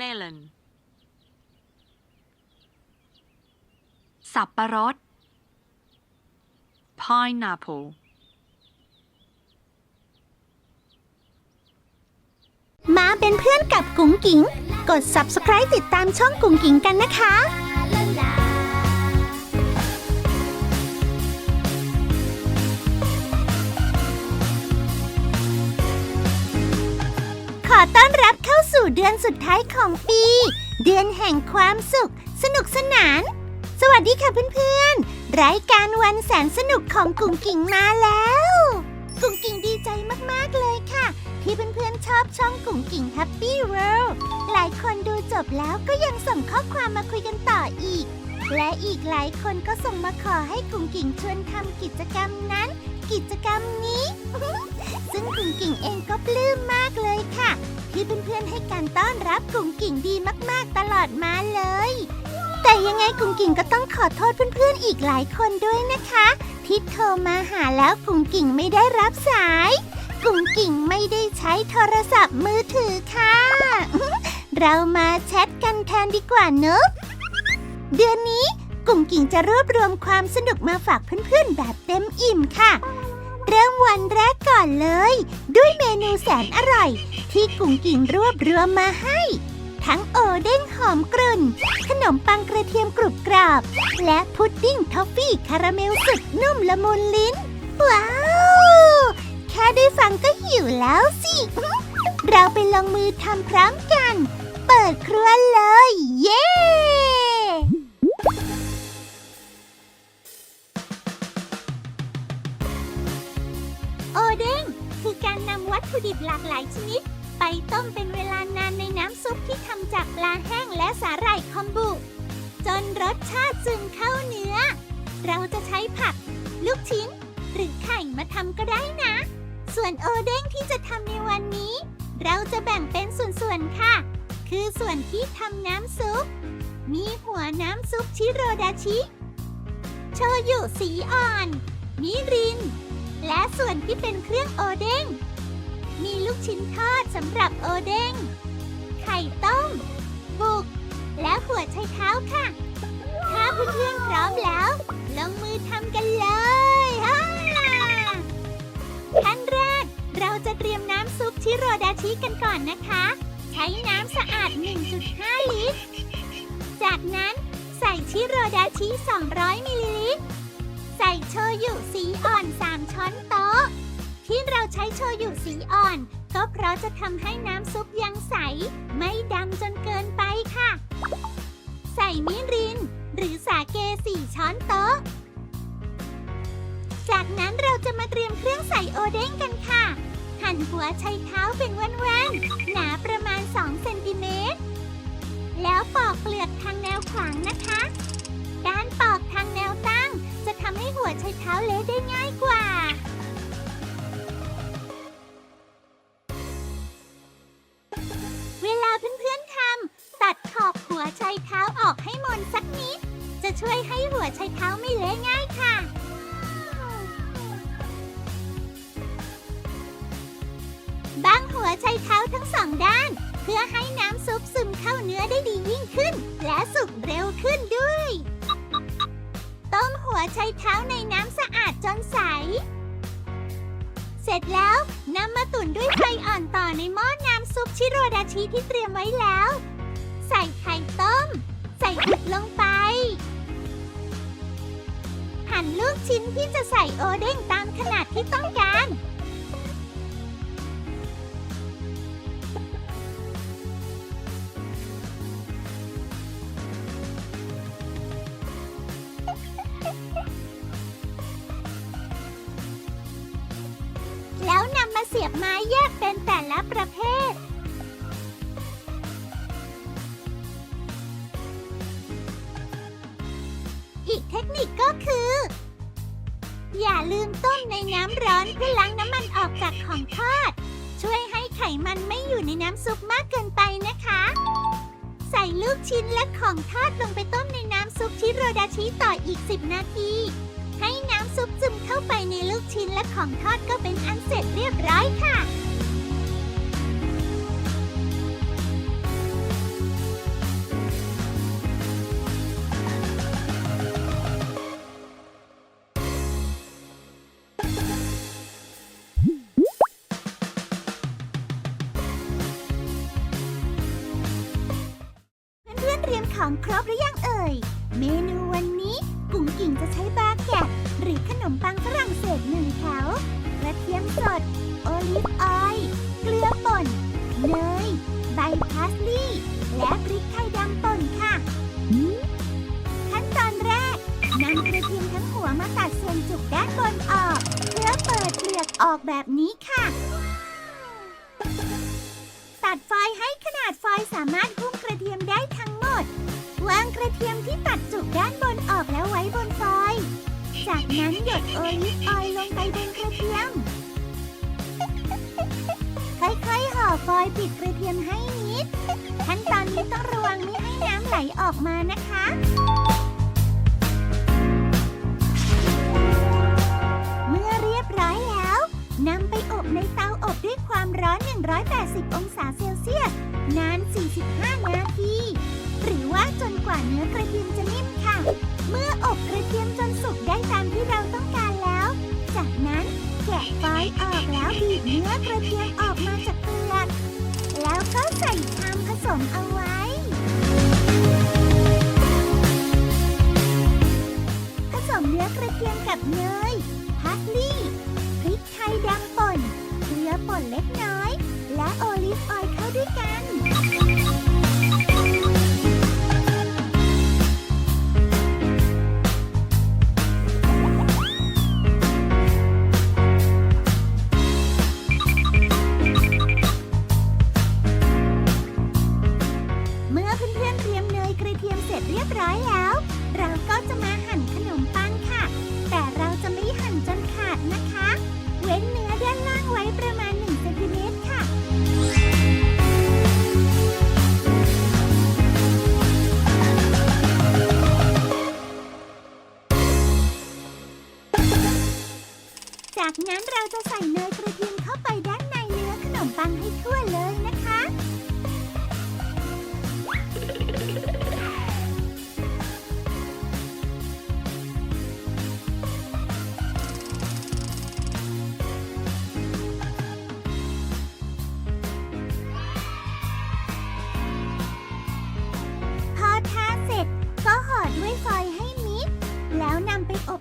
melon สับปะรด pineapple มาเป็นเพื่อนกับกุ๋งกิ๋ง กด subscribe ติดตามช่องกุ๋งกิ๋งกันนะคะ ต้อนรับเข้าสู่เดือนสุดท้ายของปี เดือนแห่งความสุข สนุกสนาน สวัสดีค่ะเพื่อนๆ รายการวันแสนสนุกของกุ๋งกิ๋งมาแล้ว กุ๋งกิ๋งดีใจมากๆเลยค่ะ ที่เพื่อนๆชอบช่องกุ๋งกิ๋ง Happy World หลายคนดูจบแล้วก็ยังส่งข้อความมาคุยกันต่ออีก และอีกหลายคนก็ส่งมาขอให้กุ๋งกิ๋งชวนทำกิจกรรมนั้น กิจกรรมนี้ ซึ่งกุ๋งกิ๋งเองก็ปลื้มมากเลยค่ะ ที่เพื่อนๆให้การต้อนรับกุ๋งกิ๋งดีมากๆตลอดมาเลย แต่ยังไงกุ๋งกิ๋งก็ต้องขอโทษเพื่อนๆอีกหลายคนด้วยนะคะ ที่โทรมาหาแล้วกุ๋งกิ๋งไม่ได้รับสาย กุ๋งกิ๋งไม่ได้ใช้โทรศัพท์มือถือค่ะ เรามาแชทกันแทนดีกว่าเนอะเดือนนี้กุ๋งกิ๋งจะรวบรวมความสนุกมาฝากเพื่อนๆแบบเต็มอิ่มค่ะ เริ่มวันแรกก่อนเลย ด้วยเมนูแสนอร่อย ที่กุ๋งกิ๋งรวบรวมมาให้ ทั้งโอเด้งหอมกรุ่น ขนมปังกระเทียมกรุบกรอบ และพุดดิ้งทอฟฟี่คาราเมลสุดนุ่มละมุนลิ้น ว้าว แค่ได้ฟังก็หิวแล้วสิ เราไปลงมือทำพร้อมกัน เปิดครัวเลย เย้ การนำวัตถุดิบหลากหลายชนิด ไปต้มเป็นเวลานานในน้ำซุปที่ทำจากปลาแห้งและสาหร่ายคอมบุ จนรสชาติซึมเข้าเนื้อ เราจะใช้ผัก ลูกชิ้น หรือไข่มาทำก็ได้นะ ส่วนโอเด้งที่จะทำในวันนี้ เราจะแบ่งเป็นส่วนๆค่ะ คือส่วนที่ทำน้ำซุป มีหัวน้ำซุปชิโรดาชิ โชยุสีอ่อน มิริน และส่วนที่เป็นเครื่องโอเด้ง มีลูกชิ้นทอดสำหรับโอเด้ง ไข่ต้ม บุก และหัวไชเท้าค่ะ ถ้าเพื่อนๆพร้อมแล้ว ลงมือทำกันเลยฮ่าขั้นแรก เราจะเตรียมน้ำซุปชิโรดาชิกันก่อนนะคะ ใช้น้ำสะอาด 1.5 ลิตร จากนั้นใส่ชิโรดาชิ 200 มิลลิลิตร ใส่โชยุสีอ่อน ช้อนโต๊ะ ที่เราใช้โชยุสีอ่อน ก็เพราะจะทำให้น้ำซุปยังใส ไม่ดำจนเกินไปค่ะ ใส่มิริน หรือสาเก4ช้อนโต๊ะ จากนั้นเราจะมาเตรียมเครื่องใส่โอเด้งกันค่ะ หั่นหัวไชเท้าเป็นแว่นๆ หนาประมาณ 2 เซนติเมตร แล้วปอกเปลือกทางแนวขวางนะคะ หัวไชเท้าเละได้ง่ายกว่า เวลาเพื่อนๆทำตัดขอบหัวไชเท้าออกให้มนสักนิด จะช่วยให้หัวไชเท้าไม่เละง่ายค่ะบางหัวไชเท้าทั้งสองด้าน เพื่อให้น้ำซุปซึมเข้าเนื้อได้ดียิ่งขึ้น และสุกเร็วขึ้นด้วย ต้มหัวไชเท้าในน้ำสะอาดจนใส เสร็จแล้วนำมาตุ๋นด้วยไฟอ่อนต่อในหม้อน้ำซุปชิโรดาชิที่เตรียมไว้แล้ว ใส่ไข่ต้ม ใส่ผักลงไป หั่นลูกชิ้นที่จะใส่โอเด้งตามขนาดที่ต้องการ อีกเทคนิคก็คือ อย่าลืมต้มในน้ำร้อนเพื่อล้างน้ำมันออกจากของทอด ช่วยให้ไขมันไม่อยู่ในน้ำซุปมากเกินไปนะคะ ใส่ลูกชิ้นและของทอดลงไปต้มในน้ำซุปชิโรดาชิต่ออีก 10 นาที ให้น้ำซุปซึมเข้าไปในลูกชิ้นและของทอดก็เป็นอันเสร็จเรียบร้อยค่ะ ครบหรือยังเอ่ย เมนูวันนี้กุ๋งกิ่งจะใช้บาแกตหรือขนมปังฝรั่งเศสหนึ่งแถวกระเทียมสด โอลิฟออยล์เกลือป่น เนย ใบพาสลีย์และพริกไทยดำป่นค่ะ ขั้นตอนแรกนำกระเทียมทั้งหัวมาตัดส่วนจุกด้านบนออก เพื่อเปิดเปลือกออกแบบนี้ค่ะ ตัดฟอยให้ขนาดฟอยสามารถ กระเทียมที่ตัดจุกด้านบนออกแล้วไว้บนฟอยจากนั้นหยดโอลิฟออยล์ลงไปบนกระเทียม ค่อยๆห่อฟอยล์ปิดกระเทียมให้มิด ขั้นตอนนี้ต้องระวังไม่ให้น้ำไหลออกมานะคะเมื่อเรียบร้อยแล้วนำไปอบในเตาอบด้วยความร้อน 180 องศาเซลเซียส นาน 45 ว่าเนื้อกระเทียมจะนิ่มค่ะ เมื่ออบกระเทียมจนสุกได้ตามที่เราต้องการแล้ว จากนั้นแกะฟอยล์ออกแล้วบีบเนื้อกระเทียมออกมาจากเปลือกแล้วก็ใส่ชามผสมเอาไว้ ผสมเนื้อกระเทียมกับเนย จากนั้นเราจะใส่เนยกระเทียมเข้าไปด้านในเนื้อขนมปังให้ทั่วเลย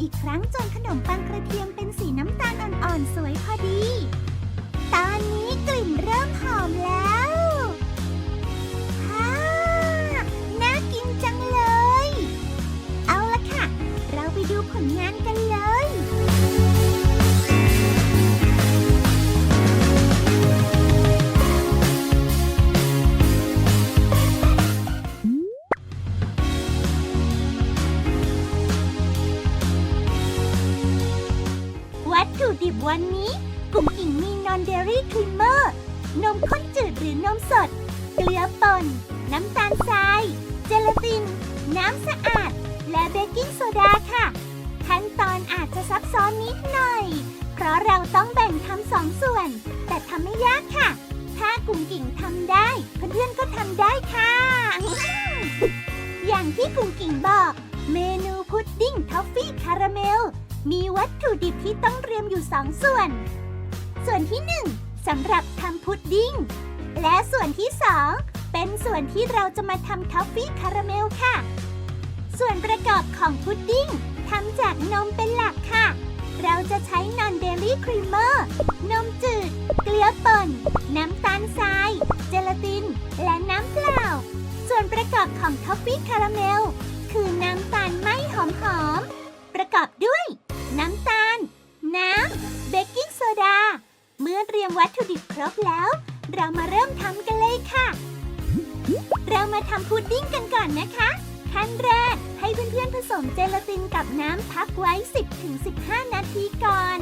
อีกครั้งจนขนมปังกระเทียมเป็นสีน้ำตาลอ่อนๆสวยพอดี ตอนนี้กลิ่นเริ่มหอมแล้วฮ่าน่ากินจังเลย เอาละค่ะ เราไปดูผลงานกันเลย น้ำสะอาด และเบกกิ้งโซดาค่ะ ขั้นตอนอาจจะซับซ้อนนิดหน่อย เพราะเราต้องแบ่งทำสองส่วน แต่ทำไม่ยากค่ะ ถ้ากลุ่มกิ่งทำได้ เพื่อนๆก็ทำได้ค่ะ อย่างที่กลุ่มกิ่งบอก เมนูพุดดิ้งทอฟฟี่คาราเมล มีวัตถุดิบที่ต้องเตรียมอยู่สองส่วน ส่วนที่หนึ่งสำหรับทำพุดดิ้ง และส่วนที่สอง เป็นส่วนที่เราจะมาทำทอฟฟี่คาราเมลค่ะ ส่วนประกอบของพุดดิ้งทำจากนมเป็นหลักค่ะ เราจะใช้นอนเดลี่ครีมเมอร์ นมจืด เกลือป่น น้ำตาลทราย เจลาติน และน้ำเปล่า ส่วนประกอบของทอฟฟี่คาราเมล คือน้ำตาลไม่หอมๆ ประกอบด้วย น้ำตาล น้ำ เบกกิ้งโซดา เมื่อเตรียมวัตถุดิบครบแล้ว เรามาเริ่มทำกันเลยค่ะ เรามาทำพุดดิ้งกันก่อนนะคะ ขั้นแรกให้เพื่อนๆผสมเจลาตินกับน้ำพักไว้ 10-15 นาทีก่อน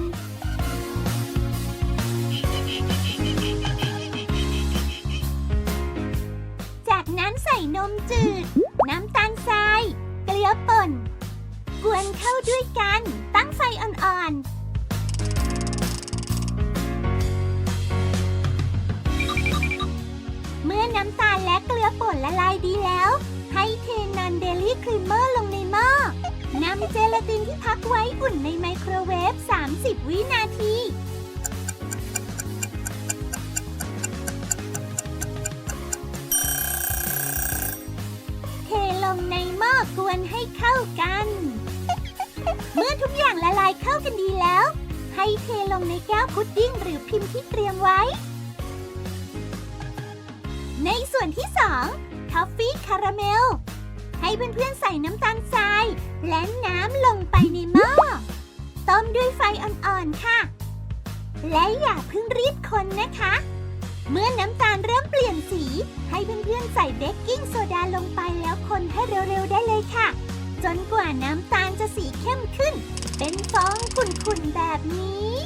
จากนั้นใส่นมจืด น้ำตาลทราย เกลือป่น กวนเข้าด้วยกัน ตั้งไฟอ่อนๆ น้ำตาลและเกลือป่นละลายดีแล้ว ให้เทนอนเดลี่ครีมเมอร์ลงในหม้อนำเจลาตินที่พักไว้อุ่นในไมโครเวฟ 30 วินาที เทลงในหม้อกวนให้เข้ากัน เมื่อทุกอย่างละลายเข้ากันดีแล้ว ให้เทลงในแก้วพุดดิ้งหรือพิมพ์ที่เตรียมไว้ ส่วนที่ 2 ทอฟฟี่คาราเมล ให้เพื่อนๆใส่น้ำตาลทราย และน้ำลงไปในหม้อ ต้มด้วยไฟอ่อนๆค่ะ และอย่าเพิ่งรีบคนนะคะ เมื่อน้ำตาลเริ่มเปลี่ยนสี ให้เพื่อนๆใส่เบกกิ้งโซดาลงไปแล้วคนให้เร็วๆได้เลยค่ะ จนกว่าน้ำตาลจะสีเข้มขึ้น เป็นฟองขุ่นๆแบบนี้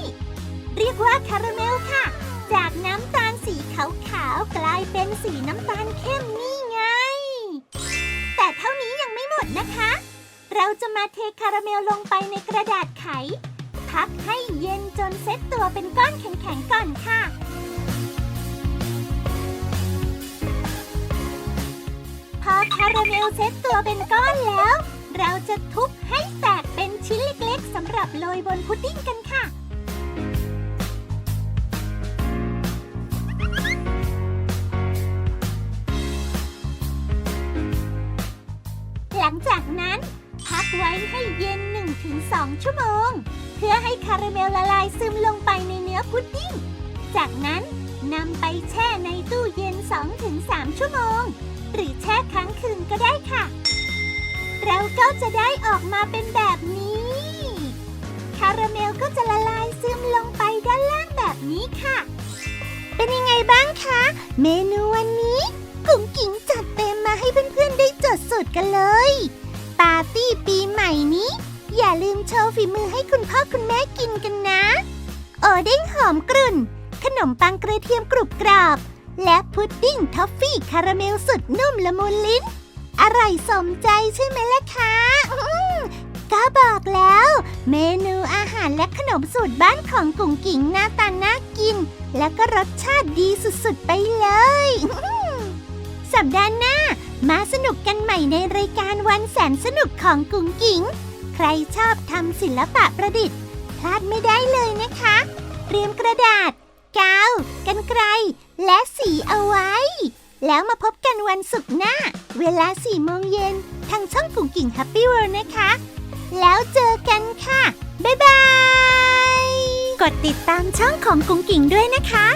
เรียกว่าคาราเมลค่ะ จากน้ำตาล สีขาวๆกลายเป็นสีน้ำตาลเข้มนี่ไง แต่เท่านี้ยังไม่หมดนะคะ เราจะมาเทคาราเมลลงไปในกระดาษไข พักให้เย็นจนเซ็ตตัวเป็นก้อนแข็งๆก่อนค่ะพอคาราเมลเซ็ตตัวเป็นก้อนแล้ว เราจะทุบให้แตกเป็นชิ้นเล็กๆสำหรับโรยบนพุดดิ้งกันค่ะ 2 ชั่วโมง เพื่อให้คาราเมลละลายซึมลงไปในเนื้อพุดดิ้ง จากนั้นนำไปแช่ในตู้เย็น 2-3 ชั่วโมง หรือแช่ค้างคืนก็ได้ค่ะเราก็จะได้ออกมาเป็นแบบนี้ คาราเมลก็จะละลายซึมลงไปด้านล่างแบบนี้ค่ะ เป็นยังไงบ้างคะ เมนูวันนี้กุ๋งกิ๋งจัดเต็มมาให้เพื่อนๆได้จดสูตรกันเลย ปาร์ตี้ปีใหม่นี้ อย่าลืมโชว์ฝีมือให้คุณพ่อคุณแม่กินกันนะ โอเด้งหอมกรุ่น ขนมปังกระเทียมกรุบกรอบ และพุดดิ้งทอฟฟี่คาราเมลสุดนุ่มละมุนลิ้น อร่อยสมใจใช่ไหมล่ะคะก็บอกแล้ว เมนูอาหารและขนมสูตรบ้านของกุ๋งกิ๋งหน้าตาน่ากิน และก็รสชาติดีสุดๆไปเลย สัปดาห์หน้า มาสนุกกันใหม่ในรายการวันแสนสนุกของกุ๋งกิ๋ง ใครชอบทำศิลปะประดิษฐ์ พลาดไม่ได้เลยนะคะ เตรียมกระดาษ กาว กันไกลและสีเอาไว้ แล้วมาพบกันวันศุกร์หน้า เวลา4โมงเย็น ทางช่องกุ่งกิ่ง Happy World นะคะ แล้วเจอกันค่ะ บ๊ายบาย กดติดตามช่องของกุ่งกิ่งด้วยนะคะ